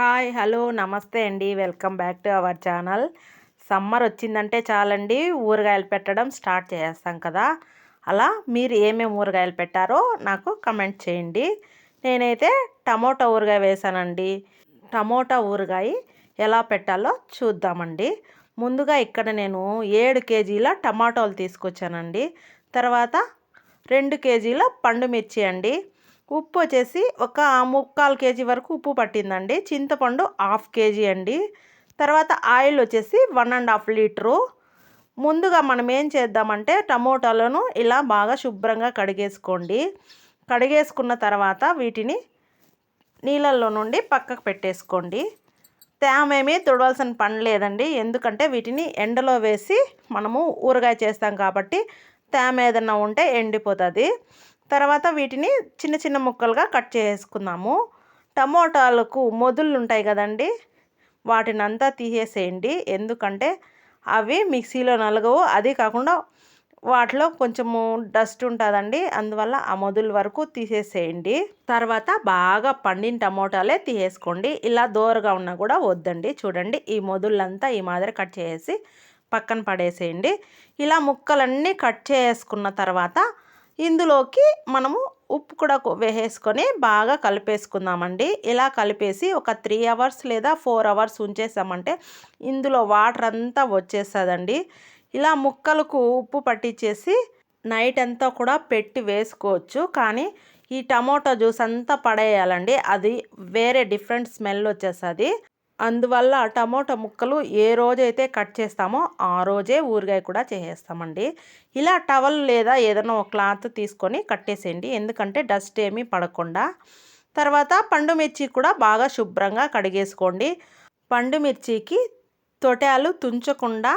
Hi hello నమస్తే అండి. Welcome back to our channel. Summer వచ్చిందంటే చాలండి ఊరగాయలు పెట్టడం స్టార్ట్ చేస్తాం కదా. అలా మీరు ఏమేమి ఊరగాయలు పెట్టారో నాకు కమెంట్ చేయండి. నేనైతే టమోటా ఊరగాయ వేసానండి. టమోటా ఊరగాయ ఎలా పెట్టాలో చూద్దామండి. ముందుగా ఇక్కడ నేను ఏడు కేజీల టమాటోలు తీసుకొచ్చానండి. తర్వాత రెండు కేజీల పండు మిర్చి అండి. ఉప్పు వచ్చేసి ఒక ముక్కాలు కేజీ వరకు ఉప్పు పట్టిందండి. చింతపండు హాఫ్ కేజీ అండి. తర్వాత ఆయిల్ వచ్చేసి వన్ అండ్ హాఫ్ లీటరు. ముందుగా మనం ఏం చేద్దామంటే టమోటాలను ఇలా బాగా శుభ్రంగా కడిగేసుకోండి. కడిగేసుకున్న తర్వాత వీటిని నీళ్ళల్లో నుండి పక్కకు పెట్టేసుకోండి. తేమేమి తుడవలసిన పని లేదండి. ఎందుకంటే వీటిని ఎండలో వేసి మనము ఊరగాయ చేస్తాం కాబట్టి తేమ ఏదన్నా ఉంటే ఎండిపోతుంది. తర్వాత వీటిని చిన్న చిన్న ముక్కలుగా కట్ చేసుకుందాము. టమోటాలకు మొదుళ్ళు ఉంటాయి కదండి వాటిని అంతా తీసేసేయండి. ఎందుకంటే అవి మిక్సీలో నలగవు. అది కాకుండా వాటిలో కొంచెము డస్ట్ ఉంటుందండి అందువల్ల ఆ మొదలు వరకు తీసేసేయండి. తర్వాత బాగా పండిన టమోటాలే తీసేసుకోండి. ఇలా దోరగా ఉన్నా కూడా వద్దండి. చూడండి ఈ మొదలంతా ఈ మాదిరి కట్ చేసి పక్కన పడేసేయండి. ఇలా ముక్కలన్నీ కట్ చేసుకున్న తర్వాత ఇందులోకి మనము ఉప్పు కూడా వేసేసుకొని బాగా కలిపేసుకుందామండి. ఇలా కలిపేసి ఒక త్రీ అవర్స్ లేదా ఫోర్ అవర్స్ ఉంచేసామంటే ఇందులో వాటర్ అంతా వచ్చేస్తుందండి. ఇలా ముక్కలకు ఉప్పు పట్టించేసి నైట్ అంతా కూడా పెట్టి వేసుకోవచ్చు. కానీ ఈ టమోటా జ్యూస్ అంతా పడేయాలండి. అది వేరే డిఫరెంట్ స్మెల్ వచ్చేస్తుంది. అందువల్ల టమోటా ముక్కలు ఏ రోజైతే కట్ చేస్తామో ఆ రోజే ఊరగాయ కూడా చేసేస్తామండి. ఇలా టవల్ లేదా ఏదైనా ఒక క్లాత్ తీసుకొని కట్టేసేయండి. ఎందుకంటే డస్ట్ ఏమీ పడకుండా. తర్వాత పండు మిర్చి కూడా బాగా శుభ్రంగా కడిగేసుకోండి. పండు మిర్చికి తొటాలు తుంచకుండా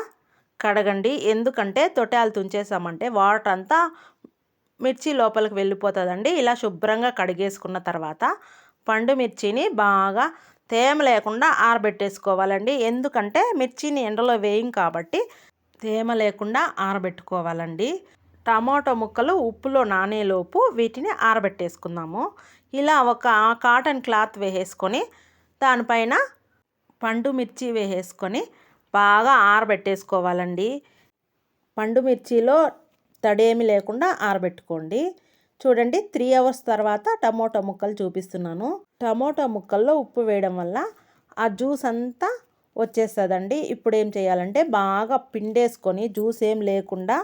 కడగండి. ఎందుకంటే తొటాలు తుంచేసామంటే వాటర్ అంతా మిర్చి లోపలికి వెళ్ళిపోతుందండి. ఇలా శుభ్రంగా కడిగేసుకున్న తర్వాత పండు మిర్చిని బాగా తేమ లేకుండా ఆరబెట్టేసుకోవాలండి. ఎందుకంటే మిర్చిని ఎండలో వేయం కాబట్టి తేమ లేకుండా ఆరబెట్టుకోవాలండి. టమాటో ముక్కలు ఉప్పులో నానేలోపు వీటిని ఆరబెట్టేసుకుందాము. ఇలా ఒక కాటన్ క్లాత్ వేసేసుకొని దానిపైన పండు మిర్చి వేసేసుకొని బాగా ఆరబెట్టేసుకోవాలండి. పండు మిర్చిలో తడేమి లేకుండా ఆరబెట్టుకోండి. చూడండి త్రీ అవర్స్ తర్వాత టమోటా ముక్కలు చూపిస్తున్నాను. టమోటా ముక్కల్లో ఉప్పు వేయడం వల్ల ఆ జ్యూస్ అంతా వచ్చేస్తుందండి. ఇప్పుడు ఏం చేయాలంటే బాగా పిండేసుకొని జ్యూస్ ఏం లేకుండా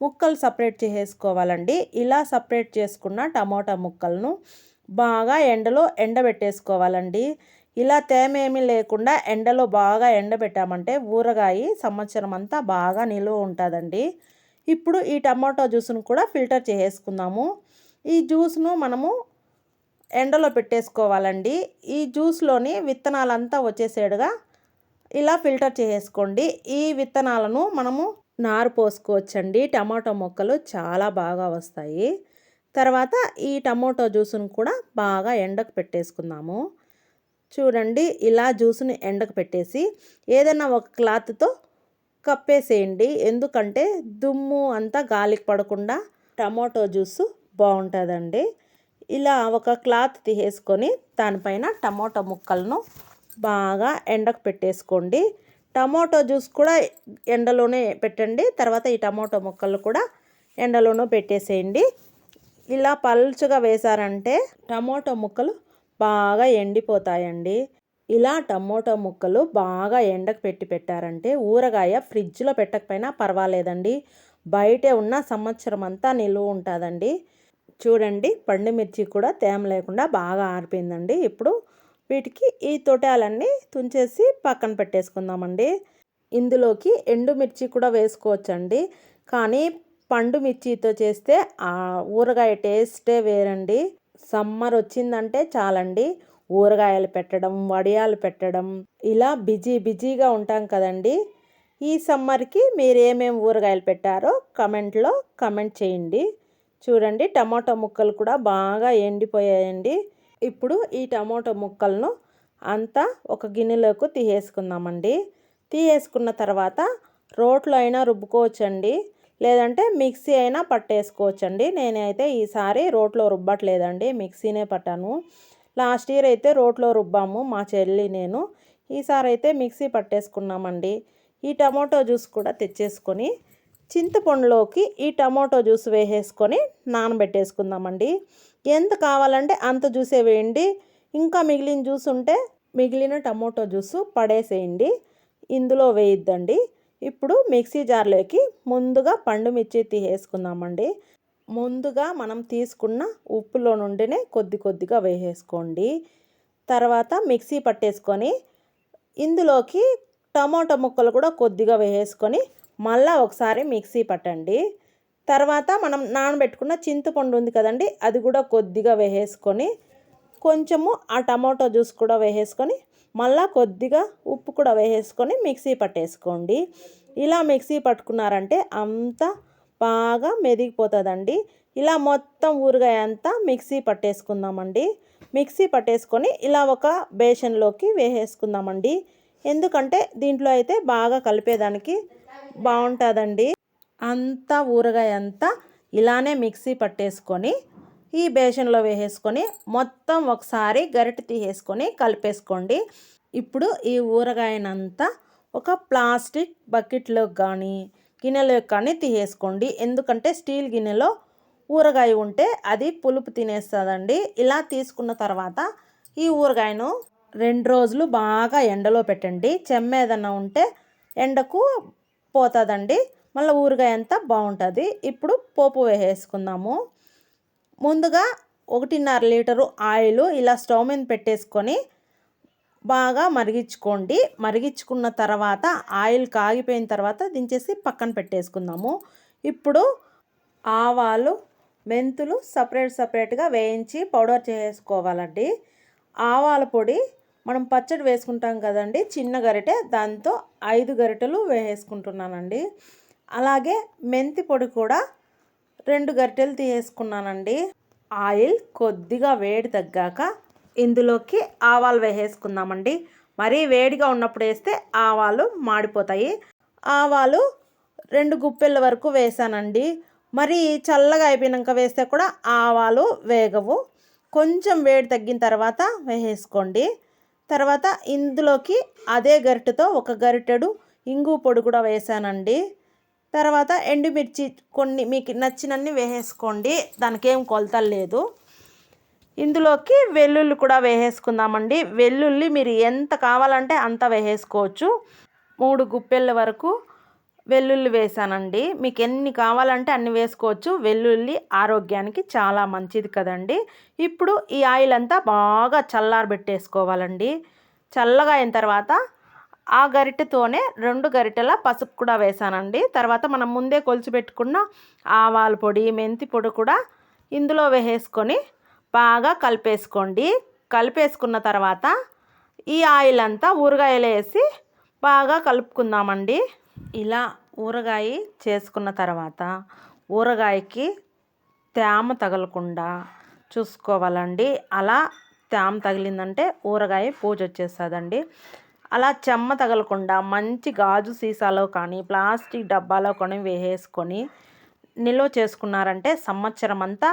ముక్కలు సపరేట్ చేసేసుకోవాలండి. ఇలా సపరేట్ చేసుకున్న టమోటా ముక్కలను బాగా ఎండలో ఎండబెట్టేసుకోవాలండి. ఇలా తేమేమి లేకుండా ఎండలో బాగా ఎండబెట్టామంటే ఊరగాయ సంవత్సరం అంతా బాగా నిలువ ఉంటుందండి. ఇప్పుడు ఈ టమాటో జ్యూస్ను కూడా ఫిల్టర్ చేసేసుకుందాము. ఈ జ్యూస్ను మనము ఎండలో పెట్టేసుకోవాలండి. ఈ జ్యూస్లోని విత్తనాలంతా వచ్చేసేడుగా ఇలా ఫిల్టర్ చేసుకోండి ఈ విత్తనాలను మనము నారు పోసుకోవచ్చండి. టమాటో మొక్కలు చాలా బాగా వస్తాయి. తర్వాత ఈ టమాటో జ్యూస్ను కూడా బాగా ఎండకు పెట్టేసుకుందాము. చూడండి ఇలా జ్యూస్ని ఎండకు పెట్టేసి ఏదైనా ఒక క్లాత్తో కప్పేసేయండి. ఎందుకంటే దుమ్ము అంతా గాలికి పడకుండా టమాటో జ్యూసు బాగుంటుందండి. ఇలా ఒక క్లాత్ తీసేసుకొని దానిపైన టమోటా ముక్కలను బాగా ఎండకు పెట్టేసుకోండి. టమోటో జ్యూస్ కూడా ఎండలోనే పెట్టండి. తర్వాత ఈ టమోటో ముక్కలు కూడా ఎండలోనూ పెట్టేసేయండి. ఇలా పలుచుగా వేశారంటే టమోటో ముక్కలు బాగా ఎండిపోతాయండి. ఇలా టమోటో ముక్కలు బాగా ఎండకు పెట్టి పెట్టారంటే ఊరగాయ ఫ్రిడ్జ్లో పెట్టకపోయినా పర్వాలేదండి. బయటే ఉన్న సంవత్సరం అంతా నిలువ ఉంటుందండి. చూడండి పండు మిర్చి కూడా తేమ లేకుండా బాగా ఆరిపోయిందండి. ఇప్పుడు వీటికి ఈ తొటాలన్నీ తుంచేసి పక్కన పెట్టేసుకుందామండి. ఇందులోకి ఎండుమిర్చి కూడా వేసుకోవచ్చండి. కానీ పండు మిర్చితో చేస్తే ఆ ఊరగాయ టేస్టే వేరండి. సమ్మర్ వచ్చిందంటే చాలండి. ఊరగాయలు పెట్టడం వడియాలు పెట్టడం ఇలా బిజీ బిజీగా ఉంటాం కదండి. ఈ సమ్మర్కి మీరు ఏమేమి ఊరగాయలు పెట్టారో కమెంట్లో కమెంట్ చేయండి. చూడండి టమాటో ముక్కలు కూడా బాగా ఎండిపోయాయండి. ఇప్పుడు ఈ టమాటో ముక్కలను అంతా ఒక గిన్నెలోకి తీసేసుకుందామండి. తీసేసుకున్న తర్వాత రోట్లో అయినా రుబ్బుకోవచ్చండి. లేదంటే మిక్సీ అయినా పట్టేసుకోవచ్చండి. నేనైతే ఈసారి రోట్లో రుబ్బట్లేదండి మిక్సీనే పట్టాను. లాస్ట్ ఇయర్ అయితే రోట్లో రుబ్బాము మా చెల్లి నేను. ఈసారి అయితే మిక్సీ పట్టేసుకున్నామండి. ఈ టమాటో జ్యూస్ కూడా తెచ్చేసుకొని చింతపండులోకి ఈ టమాటో జ్యూస్ వేసేసుకొని నానబెట్టేసుకుందామండి. ఎంత కావాలంటే అంత జ్యూసే వేయండి. ఇంకా మిగిలిన జ్యూస్ ఉంటే మిగిలిన టమాటో జ్యూస్ పడేసేయండి. ఇందులో వేయిద్దండి. ఇప్పుడు మిక్సీ జార్లోకి ముందుగా పండు మిర్చి తీసేసుకుందామండి. ముందుగా మనం తీసుకున్న ఉప్పులో నుండినే కొద్ది కొద్దిగా వేసేసుకోండి. తర్వాత మిక్సీ పట్టేసుకొని ఇందులోకి టమాటో ముక్కలు కూడా కొద్దిగా వేసేసుకొని మళ్ళీ ఒకసారి మిక్సీ పట్టండి. తర్వాత మనం నానబెట్టుకున్న చింతపండు ఉంది కదండి అది కూడా కొద్దిగా వేసేసుకొని కొంచెము ఆ టమాటో జ్యూస్ కూడా వేసేసుకొని మళ్ళీ కొద్దిగా ఉప్పు కూడా వేసేసుకొని మిక్సీ పట్టేసుకోండి. ఇలా మిక్సీ పట్టుకున్నారంటే అంతా బాగా మెదిగిపోతుందండి. ఇలా మొత్తం ఊరగాయ అంతా మిక్సీ పట్టేసుకుందామండి. మిక్సీ పట్టేసుకొని ఇలా ఒక బేషన్లోకి వేసేసుకుందామండి. ఎందుకంటే దీంట్లో అయితే బాగా కలిపేదానికి బాగుంటుందండి. అంతా ఊరగాయ అంతా ఇలానే మిక్సీ పట్టేసుకొని ఈ బేషన్లో వేసేసుకొని మొత్తం ఒకసారి గరిటె తీసేసుకొని కలిపేసుకోండి. ఇప్పుడు ఈ ఊరగాయనంతా ఒక ప్లాస్టిక్ బకెట్లోకి కానీ గిన్నెలో కానీ తీసేసుకోండి. ఎందుకంటే స్టీల్ గిన్నెలో ఊరగాయ ఉంటే అది పులుపు తినేస్తుందండి. ఇలా తీసుకున్న తర్వాత ఈ ఊరగాయను రెండు రోజులు బాగా ఎండలో పెట్టండి. చెమ్మ ఏదన్నా ఉంటే ఎండకు పోతుందండి. మళ్ళీ ఊరగాయ అంతా బాగుంటుంది. ఇప్పుడు పోపు వేసేసుకుందాము. ముందుగా ఒకటిన్నర లీటరు ఆయిల్ ఇలా స్టవ్ మీద పెట్టేసుకొని బాగా మరిగించుకోండి. మరిగించుకున్న తర్వాత ఆయిల్ కాగిపోయిన తర్వాత దించేసి పక్కన పెట్టేసుకుందాము. ఇప్పుడు ఆవాలు మెంతులు సపరేట్ సపరేట్గా వేయించి పౌడర్ చేసుకోవాలండి. ఆవాల పొడి మనం పచ్చడి వేసుకుంటాం కదండి చిన్న గరిటె దాంతో ఐదు గరిటెలు వేసుకుంటున్నానండి. అలాగే మెంతి పొడి కూడా రెండు గరిటెలు తీసేసుకున్నానండి ఆయిల్ కొద్దిగా వేడి తగ్గాక ఇందులోకి ఆవాలు వేసేసుకుందామండి. మరీ వేడిగా ఉన్నప్పుడు వేస్తే ఆవాలు మాడిపోతాయి. ఆవాలు రెండు గుప్పెళ్ళ వరకు వేసానండి. మరి చల్లగా అయిపోయినాక వేస్తే కూడా ఆవాలు వేగవు. కొంచెం వేడి తగ్గిన తర్వాత వేసేసుకోండి. తర్వాత ఇందులోకి అదే గరిటెతో ఒక గరిటెడు ఇంగు పొడి కూడా వేసానండి. తర్వాత ఎండుమిర్చి కొన్ని మీకు నచ్చినన్ని వేసేసుకోండి. దానికేం కొలత కొలతలు లేదు. ఇందులోకి వెల్లుల్లి కూడా వేసేసుకుందామండి. వెల్లుల్లి మీరు ఎంత కావాలంటే అంత వేసేసుకోవచ్చు. మూడు గుప్పెళ్ళ వరకు వెల్లుల్లి వేసానండి. మీకు ఎన్ని కావాలంటే అన్ని వేసుకోవచ్చు. వెల్లుల్లి ఆరోగ్యానికి చాలా మంచిది కదండి. ఇప్పుడు ఈ ఆయిల్ అంతా బాగా చల్లారబెట్టేసుకోవాలండి చల్లగా అయిన తర్వాత ఆ గరిటెతోనే రెండు గరిటెల పసుపు కూడా వేసానండి. తర్వాత మనం ముందే కొలిచిపెట్టుకున్న ఆవాల పొడి మెంతి పొడి కూడా ఇందులో వేసేసుకొని బాగా కలిపేసుకోండి. కలిపేసుకున్న తర్వాత ఈ ఆయిల్ అంతా ఊరగాయలు వేసి బాగా కలుపుకుందామండి. ఇలా ఊరగాయ చేసుకున్న తర్వాత ఊరగాయకి తేమ తగలకుండా చూసుకోవాలండి. అలా తేమ తగిలిందంటే ఊరగాయ పూజ వచ్చేస్తుందండి అలా చెమ్మ తగలకుండా మంచి గాజు సీసాలో కానీ ప్లాస్టిక్ డబ్బాలో కానీ వేసేసుకొని నిల్వ చేసుకున్నారంటే సంవత్సరం అంతా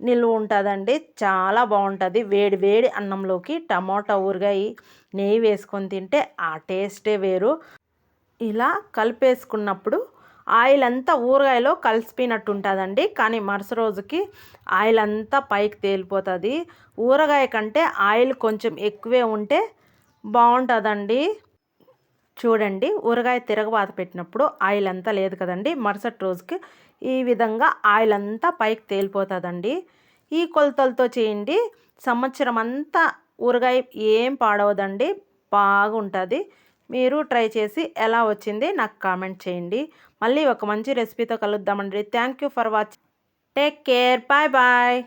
నిల్వ ఉంటుందండి. చాలా బాగుంటుంది. వేడి వేడి అన్నంలోకి టమాటా ఊరగాయ నెయ్యి వేసుకొని తింటే ఆ టేస్టే వేరు. ఇలా కలిపేసుకున్నప్పుడు ఆయిల్ అంతా ఊరగాయలో కలిసిపోయినట్టు ఉంటుందండి కానీ మరుస రోజుకి ఆయిల్ అంతా పైకి తేలిపోతుంది. ఊరగాయ కంటే ఆయిల్ కొంచెం ఎక్కువే ఉంటే బాగుంటుందండి. చూడండి ఊరగాయ తిరగబాత పెట్టినప్పుడు ఆయిల్ అంతా లేదు కదండి. మరుసటి రోజుకి ఈ విధంగా ఆయిల్ అంతా పైకి తేలిపోతుందండి. ఈ కొలతలతో చేయండి. సంవత్సరం అంతా ఊరగాయ ఏం పాడవదండి. బాగుంటుంది. మీరు ట్రై చేసి ఎలా వచ్చింది నాకు కామెంట్ చేయండి. మళ్ళీ ఒక మంచి రెసిపీతో కలుద్దామండి. Thank you for watching take care bye bye